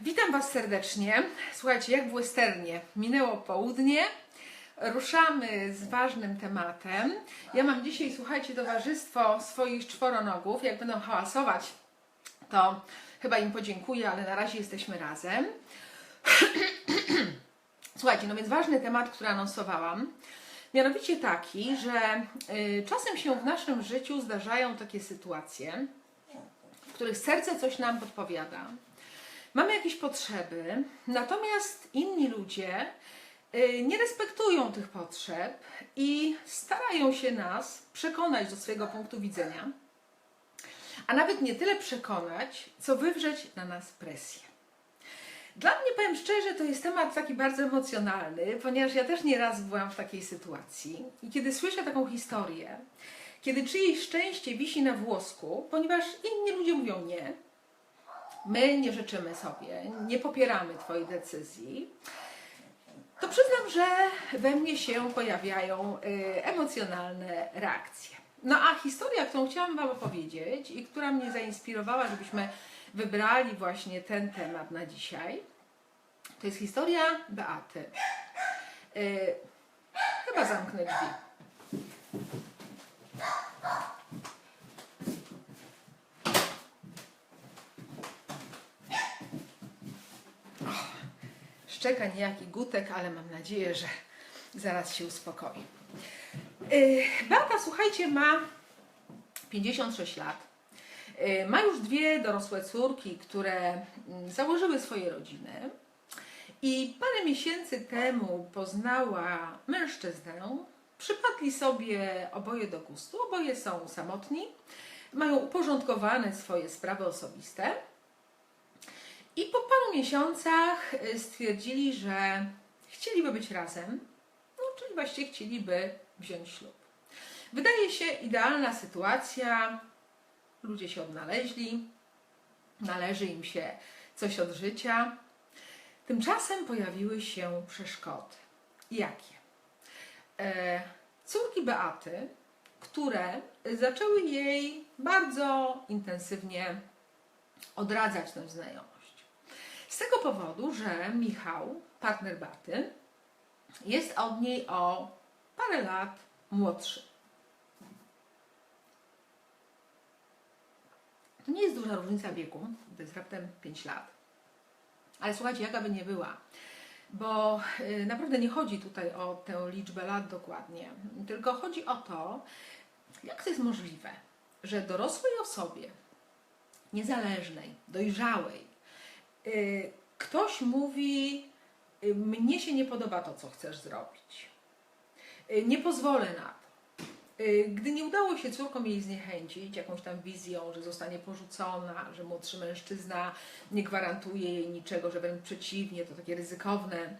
Witam Was serdecznie. Słuchajcie, jak w westernie, minęło południe, ruszamy z ważnym tematem. Ja mam dzisiaj, słuchajcie, towarzystwo swoich czworonogów. Jak będą hałasować, to chyba im podziękuję, ale na razie jesteśmy razem. Słuchajcie, no więc ważny temat, który anonsowałam. Mianowicie taki, że y, czasem się w naszym życiu zdarzają takie sytuacje, w których serce coś nam podpowiada. Mamy jakieś potrzeby, natomiast inni ludzie y, nie respektują tych potrzeb i starają się nas przekonać do swojego punktu widzenia, a nawet nie tyle przekonać, co wywrzeć na nas presję. Dla mnie, powiem szczerze, to jest temat taki bardzo emocjonalny, ponieważ ja też nieraz byłam w takiej sytuacji. I kiedy słyszę taką historię, kiedy czyjeś szczęście wisi na włosku, ponieważ inni ludzie mówią nie, my nie życzymy sobie, nie popieramy Twojej decyzji, to przyznam, że we mnie się pojawiają y, emocjonalne reakcje. No a historia, którą chciałam Wam opowiedzieć i która mnie zainspirowała, żebyśmy wybrali właśnie ten temat na dzisiaj, to jest historia Beaty. Y, chyba zamknę drzwi. Szczeka niejaki gutek, ale mam nadzieję, że zaraz się uspokoi. Yy, Beata, słuchajcie, ma 56 lat. Yy, Ma już dwie dorosłe córki, które mm, założyły swoje rodziny. I parę miesięcy temu poznała mężczyznę. Przypadli sobie oboje do gustu. Oboje są samotni, mają uporządkowane swoje sprawy osobiste. I po paru miesiącach y, stwierdzili, że chcieliby być razem, no, czyli właściwie chcieliby wziąć ślub. Wydaje się idealna sytuacja, ludzie się odnaleźli, należy im się coś od życia. Tymczasem pojawiły się przeszkody. Jakie? E, córki Beaty, które zaczęły jej bardzo intensywnie odradzać tę znajomość. Z tego powodu, że Michał, partner Baty, jest od niej o parę lat młodszy. To nie jest duża różnica wieku, to jest raptem 5 lat. Ale słuchajcie, jaka by nie była, bo y, naprawdę nie chodzi tutaj o tę liczbę lat dokładnie, tylko chodzi o to, jak to jest możliwe, że dorosłej osobie, niezależnej, dojrzałej, ktoś mówi, y, mnie się nie podoba to, co chcesz zrobić. Y, Nie pozwolę na to. Y, Gdy nie udało się córkom jej zniechęcić jakąś tam wizją, że zostanie porzucona, że młodszy mężczyzna nie gwarantuje jej niczego, że wręcz przeciwnie, to takie ryzykowne.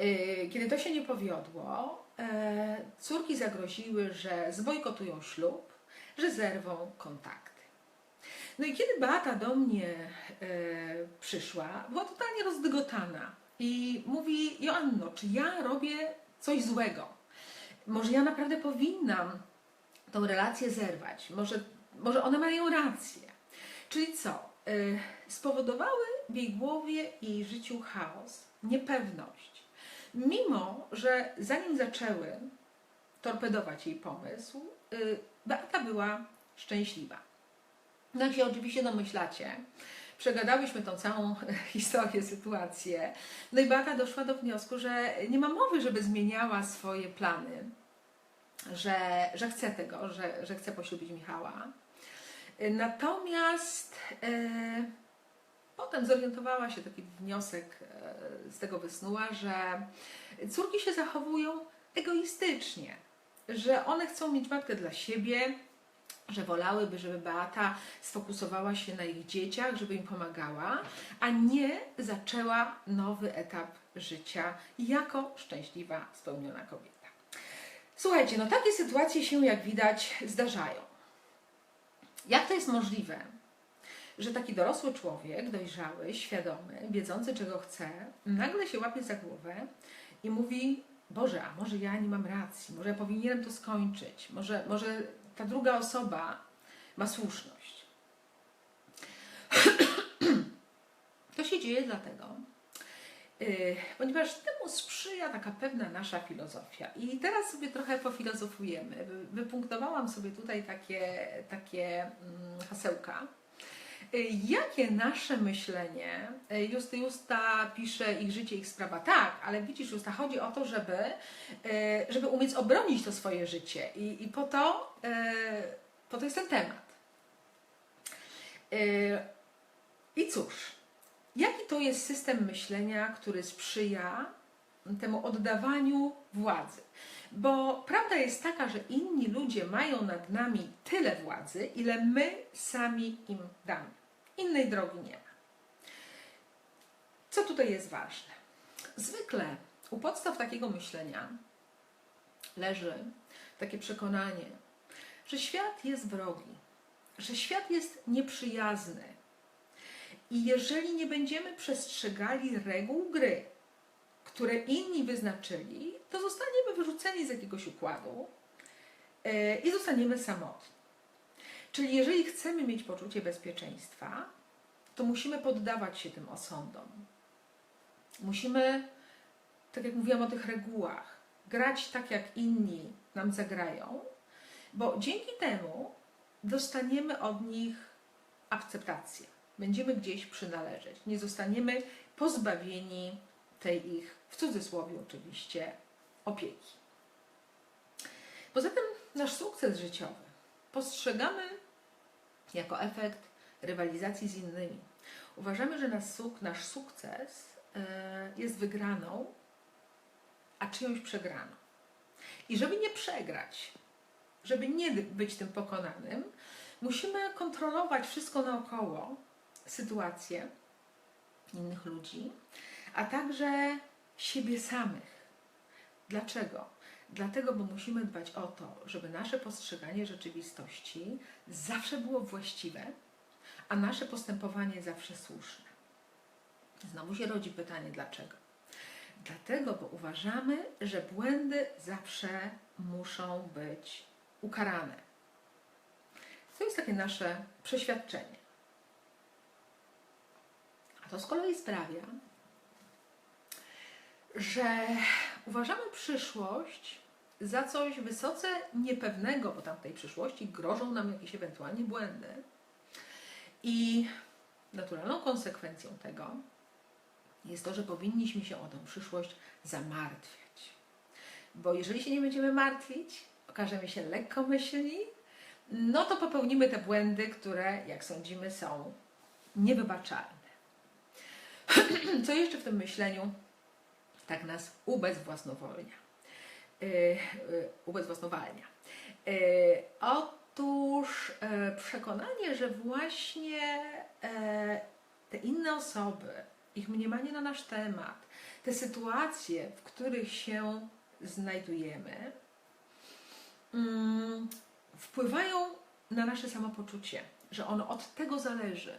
Y, Kiedy to się nie powiodło, e, córki zagroziły, że zbojkotują ślub, że zerwą kontakty. No i kiedy Beata do mnie e, przyszła, była totalnie rozdygotana i mówi: Joanno, czy ja robię coś złego? Może ja naprawdę powinnam tą relację zerwać? Może, może one mają rację? Czyli co? E, spowodowały w jej głowie i życiu chaos, niepewność. Mimo, że zanim zaczęły torpedować jej pomysł, y, Beata była szczęśliwa. No się oczywiście domyślacie, przegadałyśmy tą całą historię, sytuację. No i Beata doszła do wniosku, że nie ma mowy, żeby zmieniała swoje plany, że, że chce tego, że, że chce poślubić Michała. Natomiast e, potem zorientowała się, taki wniosek e, z tego wysnuła, że córki się zachowują egoistycznie, że one chcą mieć matkę dla siebie, że wolałyby, żeby Beata sfokusowała się na ich dzieciach, żeby im pomagała, a nie zaczęła nowy etap życia jako szczęśliwa, spełniona kobieta. Słuchajcie, no takie sytuacje się, jak widać, zdarzają. Jak to jest możliwe, że taki dorosły człowiek, dojrzały, świadomy, wiedzący czego chce, nagle się łapie za głowę i mówi: Boże, a może ja nie mam racji, może ja powinienem to skończyć, może, może ta druga osoba ma słuszność. To się dzieje dlatego, yy, ponieważ temu sprzyja taka pewna nasza filozofia. I teraz sobie trochę pofilozofujemy. Wy- Wypunktowałam sobie tutaj takie, takie mm, hasełka. Y, Jakie nasze myślenie, y, Justy Justa pisze ich życie, ich sprawa, tak, ale widzisz Justa, chodzi o to, żeby, y, żeby umieć obronić to swoje życie i, i po, to, po to jest ten temat. I cóż, jaki to jest system myślenia, który sprzyja temu oddawaniu władzy? Bo prawda jest taka, że inni ludzie mają nad nami tyle władzy, ile my sami im damy. Innej drogi nie ma. Co tutaj jest ważne? Zwykle u podstaw takiego myślenia leży takie przekonanie, że świat jest wrogi, że świat jest nieprzyjazny. I jeżeli nie będziemy przestrzegali reguł gry, które inni wyznaczyli, to zostaniemy wyrzuceni z jakiegoś układu e, i zostaniemy samotni. Czyli jeżeli chcemy mieć poczucie bezpieczeństwa, to musimy poddawać się tym osądom. Musimy, tak jak mówiłam o tych regułach, grać tak, jak inni nam zagrają, bo dzięki temu dostaniemy od nich akceptację. Będziemy gdzieś przynależeć. Nie zostaniemy pozbawieni tej ich, w cudzysłowie oczywiście, opieki. Poza tym nasz sukces życiowy postrzegamy jako efekt rywalizacji z innymi. Uważamy, że nasz, suk- nasz sukces e, jest wygraną, a czyjąś przegraną. I żeby nie przegrać, żeby nie być tym pokonanym, musimy kontrolować wszystko naokoło, sytuację innych ludzi, a także siebie samych. Dlaczego? Dlatego, bo musimy dbać o to, żeby nasze postrzeganie rzeczywistości zawsze było właściwe, a nasze postępowanie zawsze słuszne. Znowu się rodzi pytanie, dlaczego? Dlatego, bo uważamy, że błędy zawsze muszą być ukarane. To jest takie nasze przeświadczenie. A to z kolei sprawia, że uważamy przyszłość za coś wysoce niepewnego, bo tam w tej przyszłości grożą nam jakieś ewentualnie błędy. I naturalną konsekwencją tego jest to, że powinniśmy się o tę przyszłość zamartwiać. Bo jeżeli się nie będziemy martwić, okażemy się lekkomyślni, no to popełnimy te błędy, które, jak sądzimy, są niewybaczalne. Co jeszcze w tym myśleniu tak nas ubezwłasnowolnia? Yy, yy, ubezwłasnowalnia. Yy, otóż przekonanie, że właśnie te inne osoby, ich mniemanie na nasz temat, te sytuacje, w których się znajdujemy, mm, wpływają na nasze samopoczucie, że ono od tego zależy.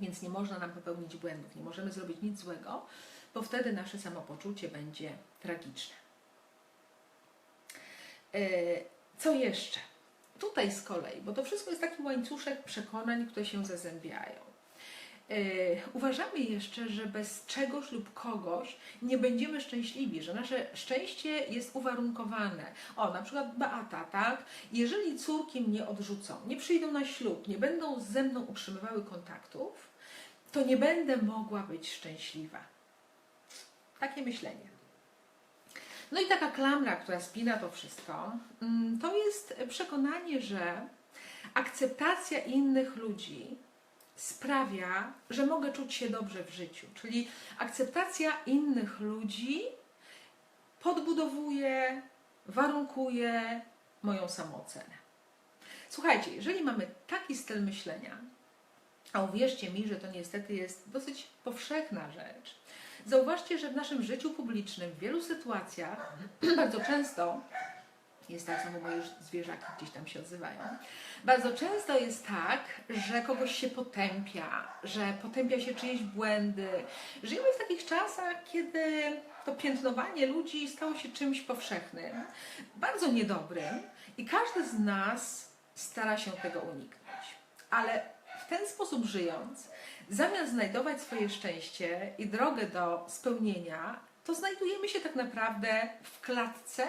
Więc nie można nam popełnić błędów, nie możemy zrobić nic złego, bo wtedy nasze samopoczucie będzie tragiczne. E, Co jeszcze? Tutaj z kolei, bo to wszystko jest taki łańcuszek przekonań, które się zazębiają. E, Uważamy jeszcze, że bez czegoś lub kogoś nie będziemy szczęśliwi, że nasze szczęście jest uwarunkowane. O, na przykład Beata, tak? Jeżeli córki mnie odrzucą, nie przyjdą na ślub, nie będą ze mną utrzymywały kontaktów, to nie będę mogła być szczęśliwa. Takie myślenie. No i taka klamra, która spina to wszystko, mm, to jest przekonanie, że akceptacja innych ludzi sprawia, że mogę czuć się dobrze w życiu. Czyli akceptacja innych ludzi podbudowuje, warunkuje moją samoocenę. Słuchajcie, jeżeli mamy taki styl myślenia, a uwierzcie mi, że to niestety jest dosyć powszechna rzecz, zauważcie, że w naszym życiu publicznym w wielu sytuacjach bardzo często jest tak, znowu moje zwierzaki gdzieś tam się odzywają. Bardzo często jest tak, że kogoś się potępia, że potępia się czyjeś błędy. Żyjemy w takich czasach, kiedy to piętnowanie ludzi stało się czymś powszechnym, bardzo niedobrym i każdy z nas stara się tego uniknąć. Ale w ten sposób żyjąc, zamiast znajdować swoje szczęście i drogę do spełnienia, to znajdujemy się tak naprawdę w klatce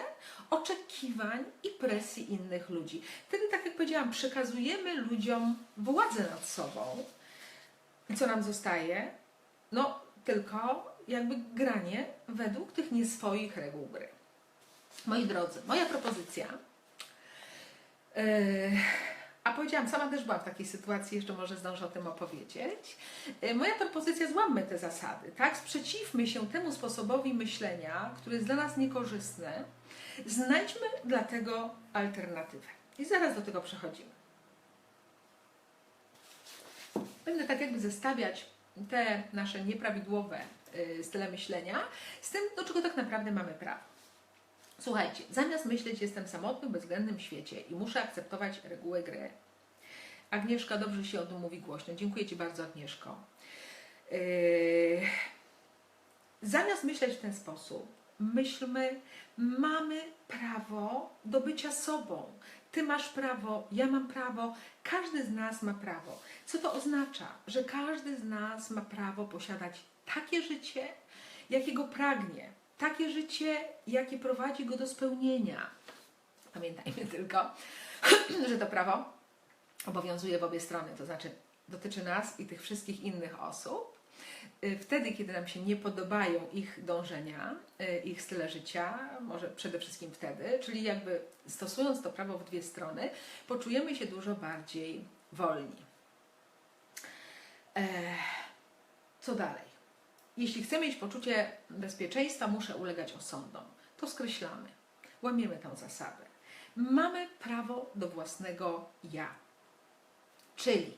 oczekiwań i presji innych ludzi. Wtedy, tak jak powiedziałam, przekazujemy ludziom władzę nad sobą. I co nam zostaje? No, tylko jakby granie według tych nieswoich reguł gry. Moi drodzy, moja propozycja. Yy, a powiedziałam, sama też byłam w takiej sytuacji, jeszcze może zdążę o tym opowiedzieć. Yy, moja propozycja, złammy te zasady, tak? Sprzeciwmy się temu sposobowi myślenia, który jest dla nas niekorzystny. Znajdźmy dla tego alternatywę. I zaraz do tego przechodzimy. Będę tak jakby zestawiać te nasze nieprawidłowe y, style myślenia z tym, do czego tak naprawdę mamy prawo. Słuchajcie, zamiast myśleć, jestem samotny w bezwzględnym świecie i muszę akceptować reguły gry. Agnieszka, dobrze się o tym mówi głośno. Dziękuję Ci bardzo, Agnieszko. Yy... Zamiast myśleć w ten sposób, myślmy, mamy prawo do bycia sobą. Ty masz prawo, ja mam prawo, każdy z nas ma prawo. Co to oznacza? Że każdy z nas ma prawo posiadać takie życie, jakiego pragnie, takie życie, jakie prowadzi go do spełnienia. Pamiętajmy tylko, że to prawo obowiązuje w obie strony, to znaczy dotyczy nas i tych wszystkich innych osób. Y, wtedy, kiedy nam się nie podobają ich dążenia, y, ich style życia, może przede wszystkim wtedy, czyli jakby stosując to prawo w dwie strony, poczujemy się dużo bardziej wolni. Co dalej? Jeśli chcę mieć poczucie bezpieczeństwa, muszę ulegać osądom. To skreślamy. Łamiemy tę zasadę. Mamy prawo do własnego ja. Czyli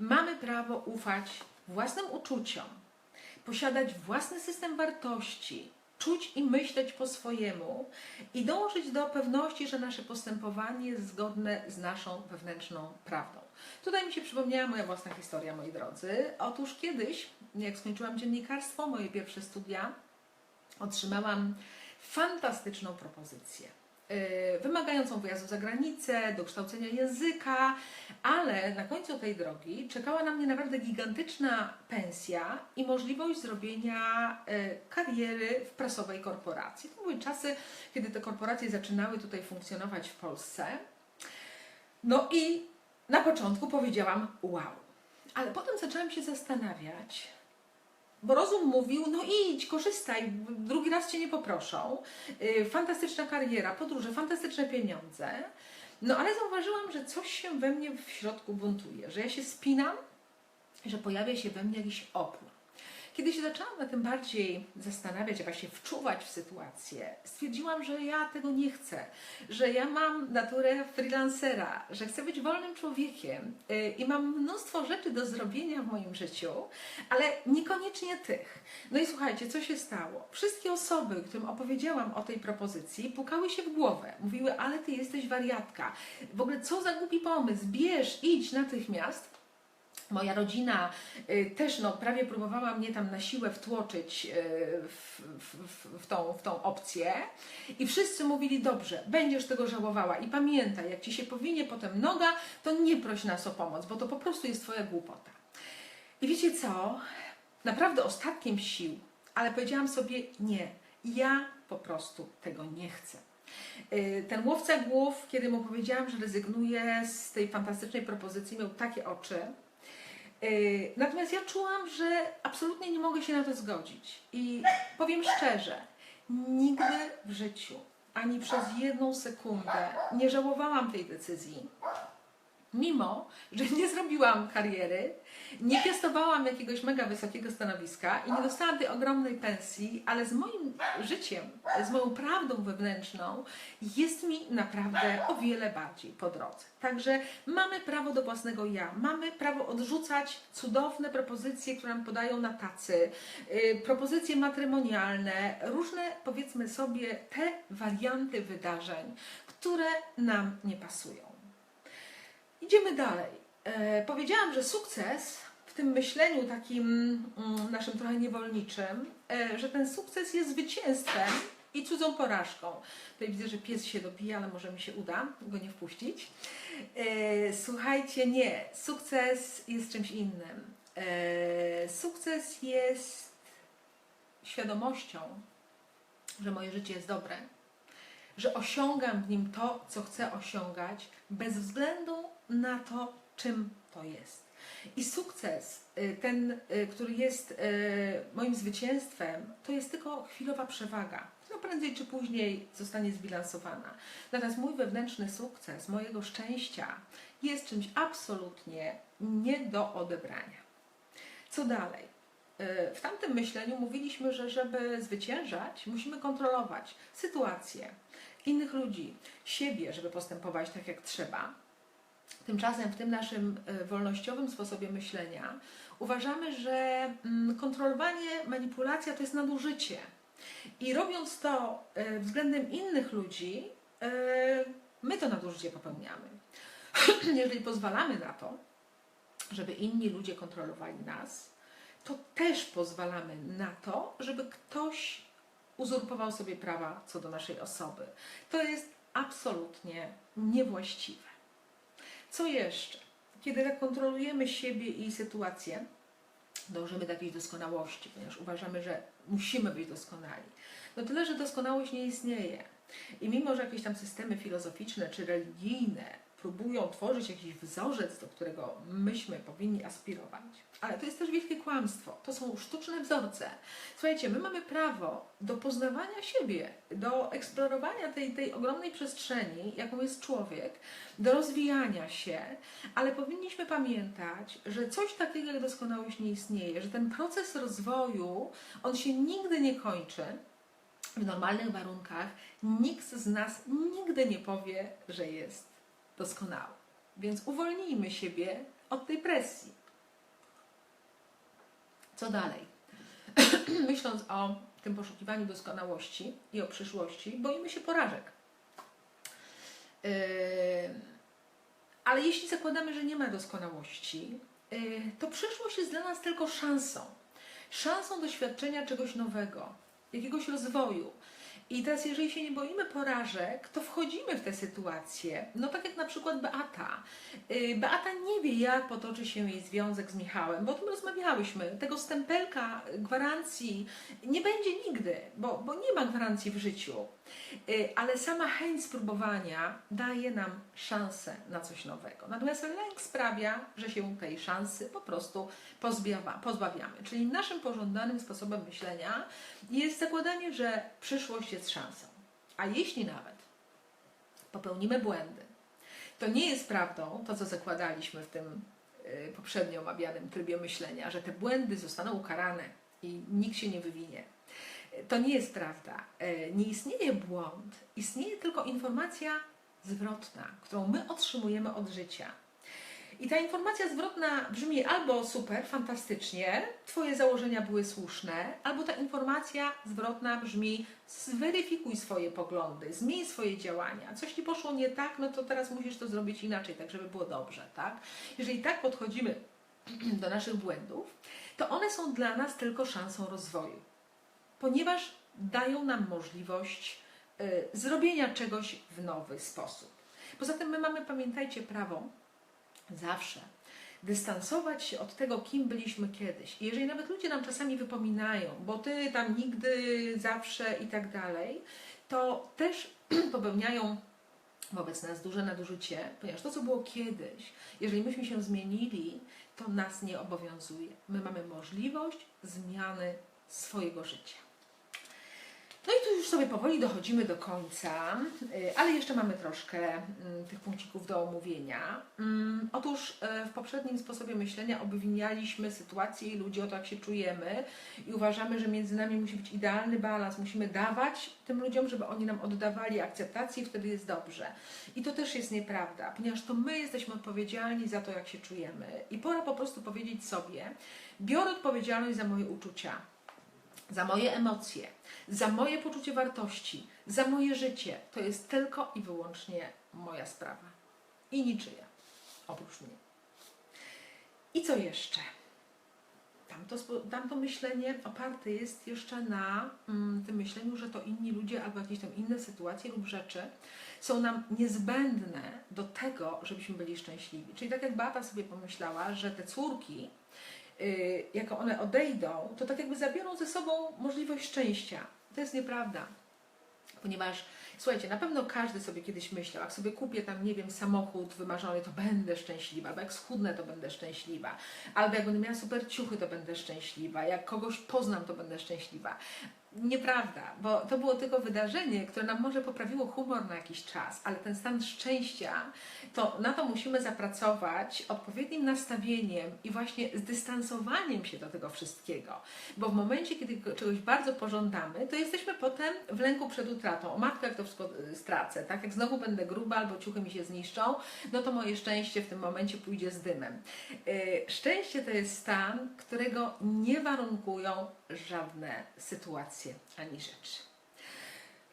mamy prawo ufać własnym uczuciom, posiadać własny system wartości, czuć i myśleć po swojemu i dążyć do pewności, że nasze postępowanie jest zgodne z naszą wewnętrzną prawdą. Tutaj mi się przypomniała moja własna historia, moi drodzy. Otóż kiedyś, jak skończyłam dziennikarstwo, moje pierwsze studia, otrzymałam fantastyczną propozycję. Y, wymagającą wyjazdu za granicę, dokształcenia języka, ale na końcu tej drogi czekała na mnie naprawdę gigantyczna pensja i możliwość zrobienia y, kariery w prasowej korporacji. To były czasy, kiedy te korporacje zaczynały tutaj funkcjonować w Polsce. No i na początku powiedziałam wow, ale potem zaczęłam się zastanawiać, bo rozum mówił, no idź, korzystaj, drugi raz cię nie poproszą. Y, fantastyczna kariera, podróże, fantastyczne pieniądze. No ale zauważyłam, że coś się we mnie w środku buntuje, że ja się spinam, że pojawia się we mnie jakiś opór. Kiedy się zaczęłam na tym bardziej zastanawiać, się wczuwać w sytuację, stwierdziłam, że ja tego nie chcę, że ja mam naturę freelancera, że chcę być wolnym człowiekiem yy, i mam mnóstwo rzeczy do zrobienia w moim życiu, ale niekoniecznie tych. No i słuchajcie, co się stało? Wszystkie osoby, którym opowiedziałam o tej propozycji, pukały się w głowę. Mówiły, ale ty jesteś wariatka. W ogóle co za głupi pomysł, bierz, idź natychmiast. Moja rodzina y, też no, prawie próbowała mnie tam na siłę wtłoczyć y, w, w, w, tą, w tą opcję i wszyscy mówili, dobrze, będziesz tego żałowała i pamiętaj, jak Ci się powinie potem noga, to nie proś nas o pomoc, bo to po prostu jest Twoja głupota. I wiecie co? Naprawdę ostatkiem sił, ale powiedziałam sobie, nie, ja po prostu tego nie chcę. Y, ten łowca głów, kiedy mu powiedziałam, że rezygnuję z tej fantastycznej propozycji, miał takie oczy, natomiast ja czułam, że absolutnie nie mogę się na to zgodzić. I powiem szczerze, nigdy w życiu, ani przez jedną sekundę nie żałowałam tej decyzji. Mimo, że nie zrobiłam kariery, nie piastowałam jakiegoś mega wysokiego stanowiska i nie dostałam tej ogromnej pensji, ale z moim życiem, z moją prawdą wewnętrzną jest mi naprawdę o wiele bardziej po drodze. Także mamy prawo do własnego ja, mamy prawo odrzucać cudowne propozycje, które nam podają na tacy, yy, propozycje matrymonialne, różne powiedzmy sobie te warianty wydarzeń, które nam nie pasują. Idziemy dalej. E, powiedziałam, że sukces w tym myśleniu takim mm, naszym trochę niewolniczym, e, że ten sukces jest zwycięstwem i cudzą porażką. Tutaj widzę, że pies się dopija, ale może mi się uda go nie wpuścić. E, słuchajcie, nie. Sukces jest czymś innym. E, Sukces jest świadomością, że moje życie jest dobre, że osiągam w nim to, co chcę osiągać, bez względu na to, czym to jest. I sukces, y, ten, y, który jest y, moim zwycięstwem, to jest tylko chwilowa przewaga, która prędzej czy później zostanie zbilansowana. Natomiast mój wewnętrzny sukces, mojego szczęścia jest czymś absolutnie nie do odebrania. Co dalej? W tamtym myśleniu mówiliśmy, że żeby zwyciężać, musimy kontrolować sytuację, innych ludzi, siebie, żeby postępować tak jak trzeba. Tymczasem w tym naszym e, wolnościowym sposobie myślenia uważamy, że mm, kontrolowanie, manipulacja to jest nadużycie. I robiąc to e, względem innych ludzi, e, my to nadużycie popełniamy. Jeżeli pozwalamy na to, żeby inni ludzie kontrolowali nas, to też pozwalamy na to, żeby ktoś uzurpował sobie prawa co do naszej osoby. To jest absolutnie niewłaściwe. Co jeszcze? Kiedy tak kontrolujemy siebie i sytuację, dążymy do jakiejś doskonałości, ponieważ uważamy, że musimy być doskonali. No tyle, że doskonałość nie istnieje. I mimo, że jakieś tam systemy filozoficzne czy religijne próbują tworzyć jakiś wzorzec, do którego myśmy powinni aspirować. Ale to jest też wielkie kłamstwo. To są sztuczne wzorce. Słuchajcie, my mamy prawo do poznawania siebie, do eksplorowania tej, tej ogromnej przestrzeni, jaką jest człowiek, do rozwijania się, ale powinniśmy pamiętać, że coś takiego jak doskonałość nie istnieje, że ten proces rozwoju, on się nigdy nie kończy. W normalnych warunkach nikt z nas nigdy nie powie, że jest doskonały. Więc uwolnijmy siebie od tej presji. Co dalej? Myśląc o tym poszukiwaniu doskonałości i o przyszłości, boimy się porażek. Yy, ale jeśli zakładamy, że nie ma doskonałości, yy, to przyszłość jest dla nas tylko szansą. Szansą doświadczenia czegoś nowego, jakiegoś rozwoju, i teraz, jeżeli się nie boimy porażek, to wchodzimy w tę sytuację. No tak jak na przykład Beata. Y, Beata nie wie, jak potoczy się jej związek z Michałem, bo o tym rozmawiałyśmy. Tego stempelka gwarancji nie będzie nigdy, bo, bo nie ma gwarancji w życiu. Y, ale sama chęć spróbowania daje nam szansę na coś nowego. Natomiast lęk sprawia, że się tej szansy po prostu pozbawiamy. Czyli naszym pożądanym sposobem myślenia jest zakładanie, że przyszłość jest szansą. A jeśli nawet popełnimy błędy, to nie jest prawdą to, co zakładaliśmy w tym y, poprzednio omawianym trybie myślenia, że te błędy zostaną ukarane i nikt się nie wywinie. To nie jest prawda. E, nie istnieje błąd, istnieje tylko informacja zwrotna, którą my otrzymujemy od życia. I ta informacja zwrotna brzmi albo super, fantastycznie, Twoje założenia były słuszne, albo ta informacja zwrotna brzmi zweryfikuj swoje poglądy, zmień swoje działania. Coś Ci poszło nie tak, no to teraz musisz to zrobić inaczej, tak żeby było dobrze, tak? Jeżeli tak podchodzimy do naszych błędów, to one są dla nas tylko szansą rozwoju ponieważ dają nam możliwość y, zrobienia czegoś w nowy sposób. Poza tym my mamy, pamiętajcie, prawo zawsze dystansować się od tego, kim byliśmy kiedyś. I jeżeli nawet ludzie nam czasami wypominają, bo ty tam nigdy, zawsze i tak dalej, to też popełniają wobec nas duże nadużycie, ponieważ to, co było kiedyś, jeżeli myśmy się zmienili, to nas nie obowiązuje. My mamy możliwość zmiany swojego życia. No i tu już sobie powoli dochodzimy do końca, y, ale jeszcze mamy troszkę mm, tych punkcików do omówienia. Mm, otóż y, w poprzednim sposobie myślenia obwinialiśmy sytuację i ludzi o to, jak się czujemy i uważamy, że między nami musi być idealny balans, musimy dawać tym ludziom, żeby oni nam oddawali akceptację i wtedy jest dobrze. I to też jest nieprawda, ponieważ to my jesteśmy odpowiedzialni za to, jak się czujemy i pora po prostu powiedzieć sobie, biorę odpowiedzialność za moje uczucia, za moje emocje, za moje poczucie wartości, za moje życie. To jest tylko i wyłącznie moja sprawa. I niczyja, oprócz mnie. I co jeszcze? Tamto, tamto myślenie oparte jest jeszcze na mm, tym myśleniu, że to inni ludzie albo jakieś tam inne sytuacje lub rzeczy są nam niezbędne do tego, żebyśmy byli szczęśliwi. Czyli tak jak Beata sobie pomyślała, że te córki jak one odejdą, to tak jakby zabiorą ze sobą możliwość szczęścia. To jest nieprawda. Ponieważ, słuchajcie, na pewno każdy sobie kiedyś myślał, jak sobie kupię tam, nie wiem, samochód wymarzony, to będę szczęśliwa, bo jak schudnę, to będę szczęśliwa, albo jak będę miała super ciuchy, to będę szczęśliwa, jak kogoś poznam, to będę szczęśliwa. Nieprawda, bo to było tylko wydarzenie, które nam może poprawiło humor na jakiś czas, ale ten stan szczęścia, to na to musimy zapracować odpowiednim nastawieniem i właśnie zdystansowaniem się do tego wszystkiego. Bo w momencie, kiedy czegoś bardzo pożądamy, to jesteśmy potem w lęku przed utratą. O matko, jak to wszystko y, stracę, tak? Jak znowu będę gruba albo ciuchy mi się zniszczą, no to moje szczęście w tym momencie pójdzie z dymem. Yy, szczęście to jest stan, którego nie warunkują żadne sytuacje ani rzeczy.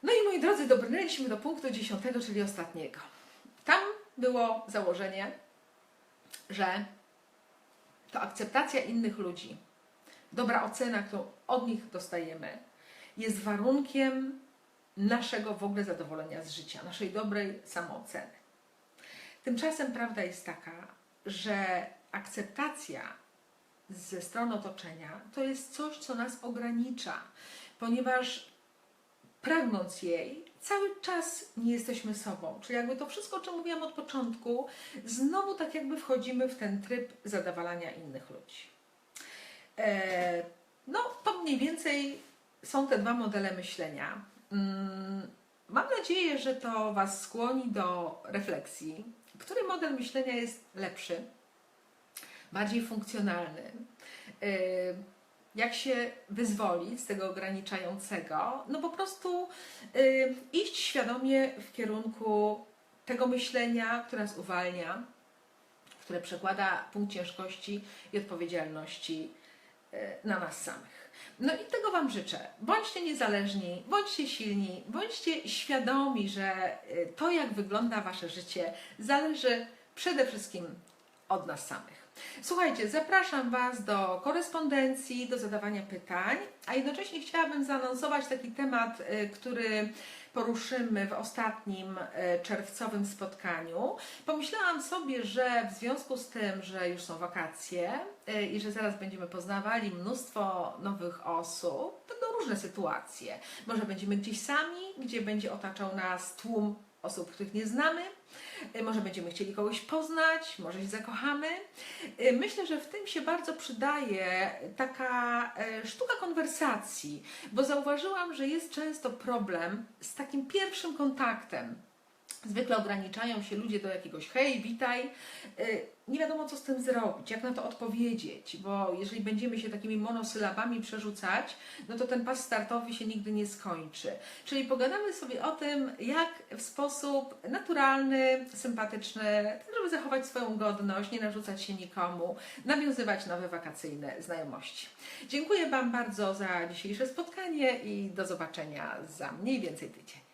No i moi drodzy, dobrnęliśmy do punktu dziesiątego, czyli ostatniego. Tam było założenie, że to akceptacja innych ludzi, dobra ocena, którą od nich dostajemy, jest warunkiem naszego w ogóle zadowolenia z życia, naszej dobrej samooceny. Tymczasem prawda jest taka, że akceptacja ze strony otoczenia to jest coś, co nas ogranicza, ponieważ pragnąc jej, cały czas nie jesteśmy sobą. Czyli jakby to wszystko, o czym mówiłam od początku, znowu tak jakby wchodzimy w ten tryb zadowalania innych ludzi. E, no, to mniej więcej są te dwa modele myślenia. Mm, mam nadzieję, że to Was skłoni do refleksji, który model myślenia jest lepszy, bardziej funkcjonalny. E, jak się wyzwolić z tego ograniczającego, no po prostu y, iść świadomie w kierunku tego myślenia, które nas uwalnia, które przekłada punkt ciężkości i odpowiedzialności y, na nas samych. No i tego Wam życzę. Bądźcie niezależni, bądźcie silni, bądźcie świadomi, że y, to, jak wygląda Wasze życie, zależy przede wszystkim od nas samych. Słuchajcie, zapraszam Was do korespondencji, do zadawania pytań, a jednocześnie chciałabym zaanonsować taki temat, y, który poruszymy w ostatnim y, czerwcowym spotkaniu. Pomyślałam sobie, że w związku z tym, że już są wakacje y, i że zaraz będziemy poznawali mnóstwo nowych osób, będą różne sytuacje. Może będziemy gdzieś sami, gdzie będzie otaczał nas tłum osób, których nie znamy. E, może będziemy chcieli kogoś poznać, może się zakochamy. E, myślę, że w tym się bardzo przydaje taka e, sztuka konwersacji, bo zauważyłam, że jest często problem z takim pierwszym kontaktem. Zwykle ograniczają się ludzie do jakiegoś hej, witaj. Nie wiadomo, co z tym zrobić, jak na to odpowiedzieć, bo jeżeli będziemy się takimi monosylabami przerzucać, no to ten pas startowy się nigdy nie skończy. Czyli pogadamy sobie o tym, jak w sposób naturalny, sympatyczny, żeby zachować swoją godność, nie narzucać się nikomu, nawiązywać nowe wakacyjne znajomości. Dziękuję Wam bardzo za dzisiejsze spotkanie i do zobaczenia za mniej więcej tydzień.